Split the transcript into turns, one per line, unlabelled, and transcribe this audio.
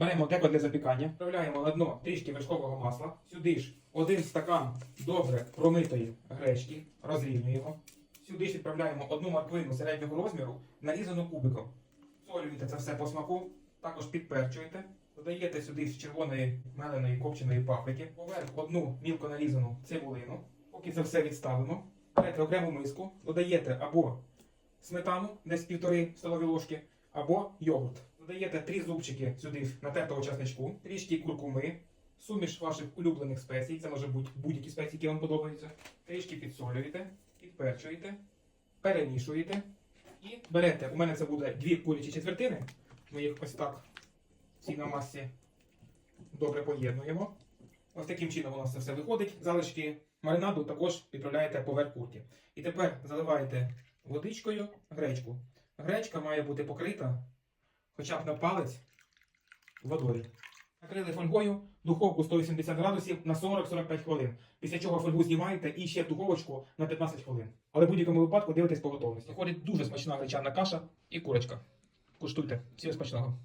Беремо деко для запікання, вправляємо на дно трішки вершкового масла. Сюди ж один стакан добре промитої гречки, розрівнюємо. Сюди ж відправляємо одну морквину середнього розміру, нарізану кубиком. Солюєте це все по смаку, також підперчуєте. Додаєте сюди з червоної меленої копченої паприки, поверх одну мілко нарізану цибулину. Поки це все відставимо, берете окрему миску, додаєте або сметану, десь півтори столові ложки, або йогурт. Додаєте три зубчики сюди ж натертого часничку, трішки куркуми, суміш ваших улюблених спецій, це може бути будь-які спеції, які вам подобаються. Трішки підсолюєте, підперчуєте, перемішуєте і берете. У мене це буде дві курячі четвертини. Ми їх ось так в цій намасі добре поєднуємо. Ось таким чином у нас це все виходить. Залишки маринаду також відправляєте поверх курки. І тепер заливаєте водичкою гречку. Гречка має бути покрита хоча б на палець водою. Накрили фольгою, духовку 180 градусів на 40-45 хвилин. Після чого фольгу знімаєте і ще духовочку на 15 хвилин. Але в будь-якому випадку дивитесь по готовності. Виходить дуже смачна гречана каша і курочка. Куштуйте. Всім смачного.